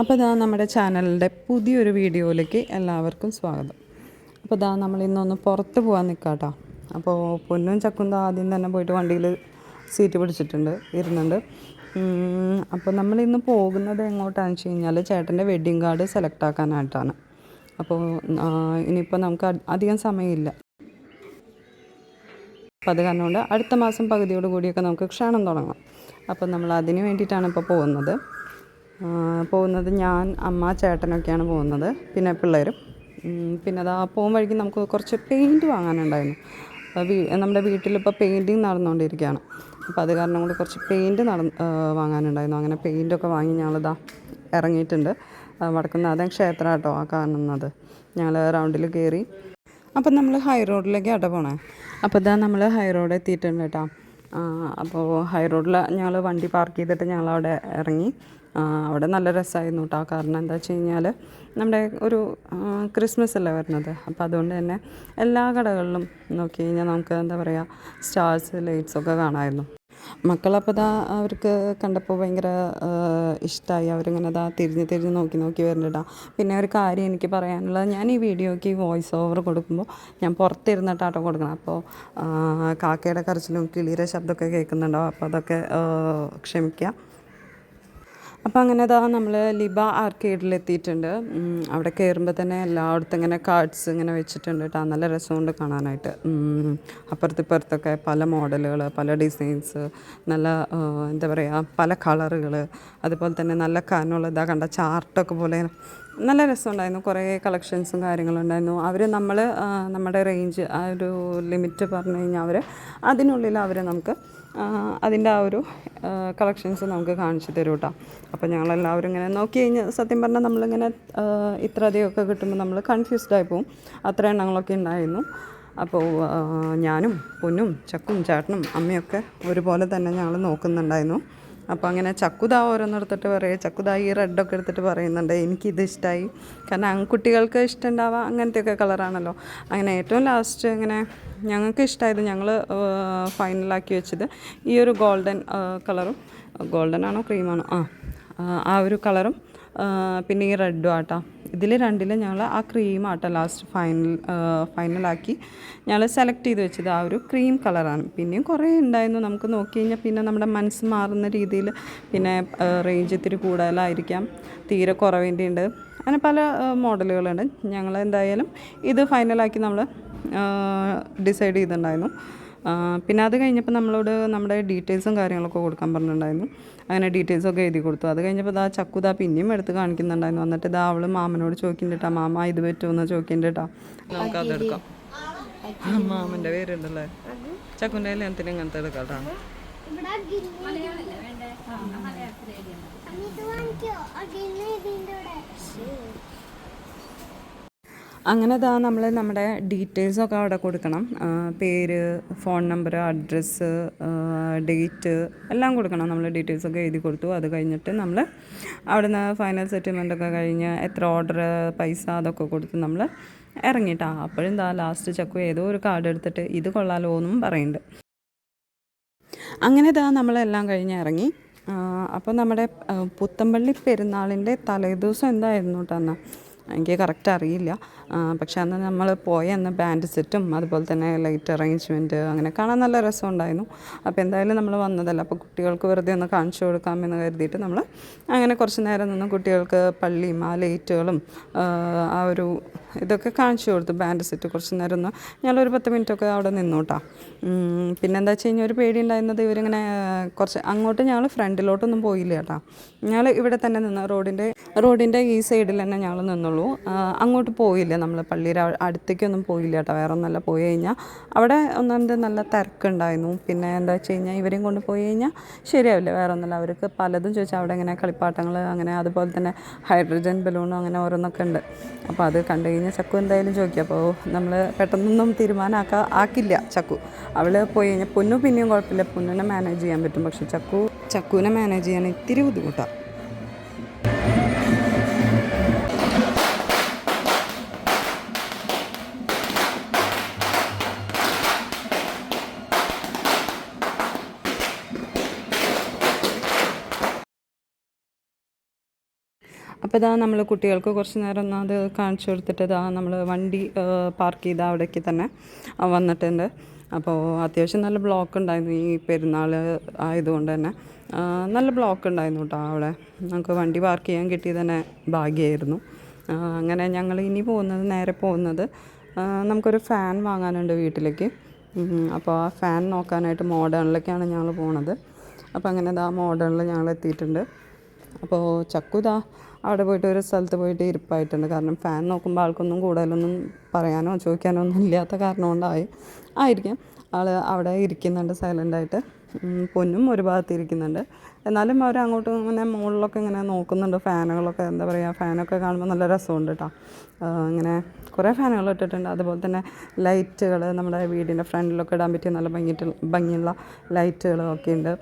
അപ്പോൾ ഇതാ നമ്മുടെ ചാനലിന്റെ പുതിയൊരു വീഡിയോയിലേക്ക് എല്ലാവർക്കും സ്വാഗതം. അപ്പോൾ ഇതാ നമ്മൾ ഇന്നൊന്ന് പുറത്ത് പോകാൻ നിൽക്കാട്ടോ അപ്പോൾ പൊന്നും ചക്കും ആദ്യം തന്നെ പോയിട്ട് വണ്ടിയിൽ സീറ്റ് പിടിച്ചിട്ടുണ്ട് ഇരുന്നുണ്ട്. അപ്പോൾ നമ്മൾ ഇന്ന് പോകുന്നത് എങ്ങോട്ടാണെന്ന് വെച്ച് കഴിഞ്ഞാൽ ചേട്ടന്റെ വെഡ്ഡിങ് കാർഡ് സെലക്ട് ആക്കാനായിട്ടാണ്. അപ്പോൾ ഇനിയിപ്പോൾ നമുക്ക് അധികം സമയമില്ല. അപ്പോൾ അത് കാരണം അടുത്ത മാസം പകുതിയോട് കൂടിയൊക്കെ നമുക്ക് ക്ഷണം തുടങ്ങാം. അപ്പോൾ നമ്മൾ അതിന് വേണ്ടിയിട്ടാണ് ഇപ്പോൾ പോകുന്നത്. പോകുന്നത് ഞാൻ അമ്മ ചേട്ടനൊക്കെയാണ് പോകുന്നത്. പിന്നെ പിള്ളേരും. പിന്നെ അതാ പോകും വഴിക്ക് നമുക്ക് കുറച്ച് പെയിന്റ് വാങ്ങാനുണ്ടായിരുന്നു. അപ്പോൾ വീ നമ്മുടെ വീട്ടിലിപ്പോൾ പെയിന്റിങ് നടന്നുകൊണ്ടിരിക്കുകയാണ്. അപ്പോൾ അത് കാരണം കൊണ്ട് കുറച്ച് പെയിന്റ് നടന്ന് വാങ്ങാനുണ്ടായിരുന്നു. അങ്ങനെ പെയിന്റൊക്കെ വാങ്ങി ഞങ്ങളിതാ ഇറങ്ങിയിട്ടുണ്ട്. വടക്കുന്നാഥൻ ക്ഷേത്രം കേട്ടോ ആ കാണുന്നത് ഞങ്ങൾ റൗണ്ടിൽ കയറി അപ്പം നമ്മൾ ഹൈ റോഡിലേക്ക് അട പോണേ. അപ്പോൾ ഇതാ നമ്മൾ ഹൈ റോഡ് എത്തിയിട്ടുണ്ട് കേട്ടോ. അപ്പോൾ ഹൈ റോഡിൽ ഞങ്ങൾ വണ്ടി പാർക്ക് ചെയ്തിട്ട് ഞങ്ങൾ അവിടെ ഇറങ്ങി. അവിടെ നല്ല രസമായിരുന്നു കേട്ടോ കാരണം എന്താ വെച്ച് കഴിഞ്ഞാൽ നമ്മുടെ ഒരു ക്രിസ്മസ് അല്ലേ വരുന്നത്? അപ്പോൾ അതുകൊണ്ട് തന്നെ എല്ലാ കടകളിലും നോക്കി കഴിഞ്ഞാൽ നമുക്ക് എന്താ പറയുക സ്റ്റാർസ് ലൈറ്റ്സ് ലൈറ്റ്സൊക്കെ കാണാമായിരുന്നു മക്കളപ്പോൾ ഇതാ അവർക്ക് കണ്ടപ്പോൾ ഭയങ്കര ഇഷ്ടമായി അവരിങ്ങനെ ദാ തിരിഞ്ഞ് തിരിഞ്ഞ് നോക്കി നോക്കി വരുന്നുണ്ടാ പിന്നെ ഒരു കാര്യം എനിക്ക് പറയാനുള്ളത് ഞാൻ ഈ വീഡിയോയ്ക്ക് വോയിസ് ഓവർ കൊടുക്കുമ്പോൾ ഞാൻ പുറത്തിരുന്നിട്ടാട്ടോ കൊടുക്കണം. അപ്പോൾ കാക്കയുടെ കരച്ചിലും കിളിയുടെ ശബ്ദമൊക്കെ കേൾക്കുന്നുണ്ടാവും അപ്പോൾ അതൊക്കെ ക്ഷമിക്കുക അപ്പോൾ അങ്ങനെ അതാ നമ്മൾ ലിബ ആർക്കേഡിൽ എത്തിയിട്ടുണ്ട് അവിടെ കയറുമ്പോൾ തന്നെ എല്ലായിടത്തും ഇങ്ങനെ കാർഡ്സ് ഇങ്ങനെ വെച്ചിട്ടുണ്ട് കേട്ടോ. നല്ല രസമുണ്ട് കാണാനായിട്ട്. അപ്പുറത്തിപ്പുറത്തൊക്കെ പല മോഡലുകൾ പല ഡിസൈൻസ് നല്ല എന്താ പറയുക പല കളറുകൾ അതുപോലെ തന്നെ നല്ല കനുള്ള ഇതാ കണ്ട ചാർട്ടൊക്കെ പോലെ. നല്ല രസമുണ്ടായിരുന്നു. കുറേ കളക്ഷൻസും കാര്യങ്ങളും ഉണ്ടായിരുന്നു. അവർ നമ്മൾ നമ്മുടെ റേഞ്ച് ആ ഒരു ലിമിറ്റ് പറഞ്ഞു കഴിഞ്ഞാൽ അവർ അതിനുള്ളിൽ അവർ നമുക്ക് അതിന്റെ ആ ഒരു കളക്ഷൻസ് നമുക്ക് കാണിച്ചു തരും കേട്ടോ അപ്പോൾ ഞങ്ങളെല്ലാവരും ഇങ്ങനെ നോക്കി കഴിഞ്ഞാൽ സത്യം പറഞ്ഞാൽ നമ്മളിങ്ങനെ ഇത്ര അധികമൊക്കെ കിട്ടുമ്പോൾ നമ്മൾ കൺഫ്യൂസ്ഡ് ആയി പോകും അത്ര എണ്ണങ്ങളൊക്കെ ഉണ്ടായിരുന്നു. അപ്പോൾ ഞാനും പൊന്നും ചക്കും ചേട്ടനും അമ്മയൊക്കെ ഒരുപോലെ തന്നെ ഞങ്ങൾ നോക്കുന്നുണ്ടായിരുന്നു. അപ്പോൾ അങ്ങനെ ചക്കുദാ ഓരോന്നെടുത്തിട്ട് പറയും. ചക്കുദാ ഈ റെഡൊക്കെ എടുത്തിട്ട് പറയുന്നുണ്ട്. എനിക്കിത് ഇഷ്ടമായി കാരണം ആൺകുട്ടികൾക്ക് ഇഷ്ടമുണ്ടാവുക അങ്ങനത്തെയൊക്കെ കളറാണല്ലോ. അങ്ങനെ ഏറ്റവും ലാസ്റ്റ് ഇങ്ങനെ ഞങ്ങൾക്ക് ഇഷ്ടമായത് ഞങ്ങൾ ഫൈനലാക്കി വെച്ചത് ഈ ഒരു ഗോൾഡൻ കളറും. ഗോൾഡൻ ആണോ ക്രീമാണോ? ആ, ആ ഒരു കളറും പിന്നെ ഈ റെഡും ആട്ടോ. ഇതിൽ രണ്ടിൽ ഞങ്ങൾ ആ ക്രീം ആട്ടോ ലാസ്റ്റ് ഫൈനൽ ഫൈനലാക്കി ഞങ്ങൾ സെലക്ട് ചെയ്ത് വെച്ചത് ആ ഒരു ക്രീം കളറാണ് പിന്നെയും കുറേ ഉണ്ടായിരുന്നു നമുക്ക് നോക്കി കഴിഞ്ഞാൽ പിന്നെ നമ്മുടെ മനസ്സ് മാറുന്ന രീതിയിൽ പിന്നെ റേഞ്ച് ഇത്തിരി കൂടുതലായിരിക്കാം. തീരെ കുറവേണ്ടി ഉണ്ട് അങ്ങനെ പല മോഡലുകളുണ്ട്. ഞങ്ങൾ എന്തായാലും ഇത് ഫൈനലാക്കി നമ്മൾ ഡിസൈഡ് ചെയ്തിട്ടുണ്ടായിരുന്നു പിന്നെ അത് കഴിഞ്ഞപ്പോൾ നമ്മളോട് നമ്മുടെ ഡീറ്റെയിൽസും കാര്യങ്ങളൊക്കെ കൊടുക്കാൻ പറഞ്ഞിട്ടുണ്ടായിരുന്നു. അങ്ങനെ ഡീറ്റെയിൽസൊക്കെ എഴുതി കൊടുത്തു. അത് കഴിഞ്ഞപ്പോൾ ഇതാ ചക്കുതാ പിന്നെയും എടുത്ത് കാണിക്കുന്നുണ്ടായിരുന്നു. എന്നിട്ട് ഇതാ അവൾ മാമനോട് ചോദിക്കുന്നുണ്ടാ മാമ ഇത് പറ്റുമെന്ന് ചോദിക്കുന്നുണ്ടാ നമുക്ക് അതെടുക്കാം മാമന്റെ പേരുണ്ടല്ലേ? ചക്കുന്റെ കല്യാണത്തിന് ഇങ്ങനത്തെ എടുക്കാം കേട്ടോ അങ്ങനെ ഇതാ നമ്മൾ നമ്മുടെ ഡീറ്റെയിൽസൊക്കെ അവിടെ കൊടുക്കണം. പേര് ഫോൺ നമ്പർ അഡ്രസ്സ് ഡേറ്റ് എല്ലാം കൊടുക്കണം. നമ്മൾ ഡീറ്റെയിൽസൊക്കെ എഴുതി കൊടുത്തു. അത് കഴിഞ്ഞിട്ട് നമ്മൾ അവിടുന്ന് ഫൈനൽ സെറ്റിൽമെന്റ് ഒക്കെ കഴിഞ്ഞ് എത്ര ഓർഡർ പൈസ അതൊക്കെ കൊടുത്ത് നമ്മൾ ഇറങ്ങിയിട്ടാ അപ്പോഴും ഇതാ ലാസ്റ്റ് ചക്കു ഏതോ ഒരു കാർഡ് എടുത്തിട്ട് ഇത് കൊള്ളാലോ എന്നും പറയുന്നുണ്ട് അങ്ങനെ ഇതാ നമ്മളെല്ലാം കഴിഞ്ഞ് ഇറങ്ങി. അപ്പോൾ നമ്മുടെ പുത്തമ്പള്ളി പെരുന്നാളിന്റെ തലേദിവസം എന്തായിരുന്നു കേട്ടോ എന്നാൽ എനിക്ക് കറക്റ്റ് അറിയില്ല. പക്ഷെ അന്ന് നമ്മൾ പോയ അന്ന് ബാൻഡ് സെറ്റും അതുപോലെ തന്നെ ലൈറ്റ് അറേഞ്ച്മെന്റ് അങ്ങനെ കാണാൻ നല്ല രസം ഉണ്ടായിരുന്നു അപ്പോൾ എന്തായാലും നമ്മൾ വന്നതല്ല. അപ്പോൾ കുട്ടികൾക്ക് വെറുതെ ഒന്ന് കാണിച്ചു കൊടുക്കാമെന്ന് കരുതിയിട്ട് നമ്മൾ അങ്ങനെ കുറച്ച് നേരം നിന്ന് കുട്ടികൾക്ക് പള്ളിയും ആ ലൈറ്റുകളും ആ, ഒരു ഇതൊക്കെ കാണിച്ചു കൊടുത്തു ബാൻഡ് സെറ്റ് കുറച്ച് നേരം ഒന്ന്. ഞങ്ങളൊരു പത്ത് മിനിറ്റൊക്കെ അവിടെ നിന്നോട്ടാ. പിന്നെന്താ വെച്ച് കഴിഞ്ഞാൽ ഒരു പേടി ഉണ്ടായിരുന്നത് ഇവരിങ്ങനെ കുറച്ച് അങ്ങോട്ട് ഞങ്ങൾ ഫ്രണ്ടിലോട്ടൊന്നും പോയില്ല കേട്ടാ ഞങ്ങൾ ഇവിടെ തന്നെ നിന്ന് റോഡിന്റെ റോഡിന്റെ ഈ സൈഡിൽ തന്നെ ഞങ്ങൾ നിന്നുള്ളൂ. അങ്ങോട്ട് പോയില്ല. നമ്മൾ പള്ളിയുടെ അടുത്തേക്കൊന്നും പോയില്ല കേട്ടോ. വേറെ ഒന്നല്ല പോയി കഴിഞ്ഞാൽ അവിടെ ഒന്നാമത് നല്ല തിരക്കുണ്ടായിരുന്നു. പിന്നെ എന്താ വെച്ച് കഴിഞ്ഞാൽ ഇവരെയും കൊണ്ട് പോയി കഴിഞ്ഞാൽ ശരിയാവില്ല. വേറെ ഒന്നല്ല അവർക്ക് പലതും ചോദിച്ചാൽ അവിടെ ഇങ്ങനെ കളിപ്പാട്ടങ്ങൾ അങ്ങനെ അതുപോലെ തന്നെ ഹൈഡ്രജൻ ബലൂണും അങ്ങനെ ഓരോന്നൊക്കെ ഉണ്ട്. അപ്പോൾ അത് കണ്ടു കഴിഞ്ഞാൽ ചക്കു എന്തായാലും ചോദിക്കും. അപ്പോൾ നമ്മൾ പെട്ടെന്നൊന്നും തീരുമാനമാക്കാ ആക്കില്ല ചക്കു. അവൾ പോയി കഴിഞ്ഞാൽ പൊന്നു പിന്നെയും കുഴപ്പമില്ല. പൊന്നിനെ മാനേജ് ചെയ്യാൻ പറ്റും. പക്ഷേ ചക്കു ചക്കുവിനെ മാനേജ് ചെയ്യാൻ ഇത്തിരി ബുദ്ധിമുട്ടാണ് അപ്പോൾ ഇതാ നമ്മൾ കുട്ടികൾക്ക് കുറച്ച് നേരം ഒന്ന് അത് കാണിച്ചു കൊടുത്തിട്ട് ഇതാ നമ്മൾ വണ്ടി പാർക്ക് ചെയ്ത അവിടേക്ക് തന്നെ വന്നിട്ടുണ്ട്. അപ്പോൾ അത്യാവശ്യം നല്ല ബ്ലോക്ക് ഉണ്ടായിരുന്നു ഈ പെരുന്നാൾ ആയതുകൊണ്ട് തന്നെ. നല്ല ബ്ലോക്ക് ഉണ്ടായിരുന്നു കേട്ടോ അവിടെ. നമുക്ക് വണ്ടി പാർക്ക് ചെയ്യാൻ കിട്ടി തന്നെ ഭാഗ്യമായിരുന്നു അങ്ങനെ ഞങ്ങൾ ഇനി പോകുന്നത് നേരെ പോകുന്നത് നമുക്കൊരു ഫാൻ വാങ്ങാനുണ്ട് വീട്ടിലേക്ക്. അപ്പോൾ ആ ഫാൻ നോക്കാനായിട്ട് മോഡേണിലേക്കാണ് ഞങ്ങൾ പോണത്. അപ്പോൾ അങ്ങനെ ഇതാ മോഡേണിൽ ഞങ്ങൾ എത്തിയിട്ടുണ്ട് അപ്പോൾ ചക്കു ഇതാ അവിടെ പോയിട്ട് ഒരു സ്ഥലത്ത് പോയിട്ട് ഇരിപ്പായിട്ടുണ്ട്. കാരണം ഫാൻ നോക്കുമ്പോൾ ആൾക്കൊന്നും കൂടുതലൊന്നും പറയാനോ ചോദിക്കാനോ ഒന്നും ഇല്ലാത്ത കാരണം കൊണ്ടായി. ആയിരിക്കാം. ആൾ അവിടെ ഇരിക്കുന്നുണ്ട് സൈലന്റായിട്ട് പൊന്നും ഒരു ഭാഗത്ത് ഇരിക്കുന്നുണ്ട്. എന്നാലും അവർ അങ്ങോട്ടും ഇങ്ങനെ മുകളിലൊക്കെ ഇങ്ങനെ നോക്കുന്നുണ്ട്. ഫാനുകളൊക്കെ എന്താ പറയുക ഫാനൊക്കെ കാണുമ്പോൾ നല്ല രസമുണ്ട് കേട്ടോ ഇങ്ങനെ കുറേ ഫാനുകൾ ഇട്ടിട്ടുണ്ട്. അതുപോലെ തന്നെ ലൈറ്റുകൾ നമ്മുടെ വീടിന്റെ ഫ്രണ്ടിലൊക്കെ ഇടാൻ പറ്റിയ നല്ല ഭംഗിയിട്ട് ഭംഗിയുള്ള ലൈറ്റുകളൊക്കെ ഉണ്ട്.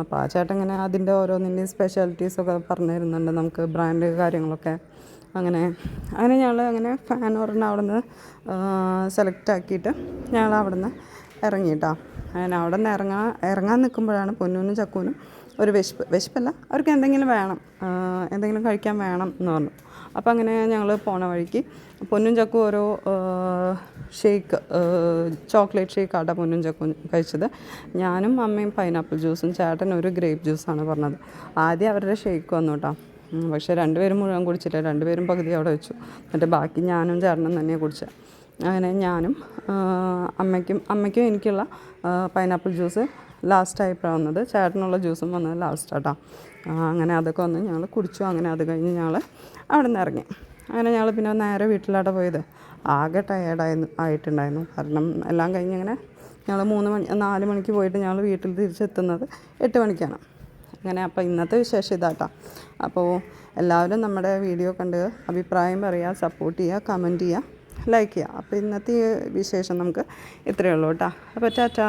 അപ്പോൾ ആ ചേട്ടൻ ഇങ്ങനെ അതിന്റെ ഓരോന്നിന്റെയും സ്പെഷ്യാലിറ്റീസൊക്കെ പറഞ്ഞു തരുന്നുണ്ട് നമുക്ക് ബ്രാൻഡ് കാര്യങ്ങളൊക്കെ അങ്ങനെ അങ്ങനെ ഞങ്ങൾ അങ്ങനെ ഫാൻ ഒരെണ്ണം അവിടെ നിന്ന് സെലക്ട് ആക്കിയിട്ട് ഞങ്ങൾ അവിടെ നിന്ന് ഇറങ്ങിയിട്ടാ. അങ്ങനെ അവിടെ നിന്ന് ഇറങ്ങാൻ ഇറങ്ങാൻ നിൽക്കുമ്പോഴാണ് പൊന്നൂനും ചക്കൂനും ഒരു വിശപ്പ് വിശപ്പല്ല അവർക്ക് എന്തെങ്കിലും വേണം എന്തെങ്കിലും കഴിക്കാൻ വേണം എന്ന് പറഞ്ഞു. അപ്പോൾ അങ്ങനെ ഞങ്ങൾ പോണ വഴിക്ക് പൊന്നും ചക്കും ഓരോ ഷേക്ക് ചോക്ലേറ്റ് ഷേക്ക് ആട്ട പൊന്നും ചക്കും കഴിച്ചത്. ഞാനും അമ്മയും പൈനാപ്പിൾ ജ്യൂസും ചേട്ടൻ ഒരു ഗ്രേപ്പ് ജ്യൂസാണ് പറഞ്ഞത്. ആദ്യം അവരുടെ ഷേക്ക് വന്നു കേട്ടോ പക്ഷേ രണ്ടുപേരും മുഴുവൻ കുടിച്ചില്ല. രണ്ടുപേരും പകുതി അവിടെ വെച്ചു. എന്നിട്ട് ബാക്കി ഞാനും ചേട്ടനും തന്നെ കുടിച്ചത് അങ്ങനെ ഞാനും അമ്മയ്ക്കും അമ്മയ്ക്കും എനിക്കുള്ള പൈനാപ്പിൾ ജ്യൂസ് ലാസ്റ്റായപ്പോഴാണ് വന്നത്. ചേട്ടനുള്ള ജ്യൂസും വന്നത് ലാസ്റ്റ് ആട്ടോ അങ്ങനെ അതൊക്കെ വന്ന് ഞങ്ങൾ കുടിച്ചു. അങ്ങനെ അത് കഴിഞ്ഞ് ഞങ്ങൾ അവിടെ നിന്ന് ഇറങ്ങി. അങ്ങനെ ഞങ്ങൾ പിന്നെ നേരെ വീട്ടിലാടെ പോയത്. ആകെ ടയേർഡായിരുന്നു ആയിട്ടുണ്ടായിരുന്നു. കാരണം എല്ലാം കഴിഞ്ഞ് ഇങ്ങനെ ഞങ്ങൾ മൂന്ന് മണി നാല് മണിക്ക് പോയിട്ട് ഞങ്ങൾ വീട്ടിൽ തിരിച്ചെത്തുന്നത് എട്ട് മണിക്കാണ്. അങ്ങനെ അപ്പോൾ ഇന്നത്തെ വിശേഷം ഇതാട്ടോ. അപ്പോൾ എല്ലാവരും നമ്മുടെ വീഡിയോ കണ്ട് അഭിപ്രായം പറയുക സപ്പോർട്ട് ചെയ്യുക കമന്റ് ചെയ്യുക ലൈക്ക് ചെയ്യുക അപ്പോൾ ഇന്നത്തെ വിശേഷം നമുക്ക് ഇത്രയേ ഉള്ളൂ കേട്ടോ. അപ്പോൾ ടാറ്റാ.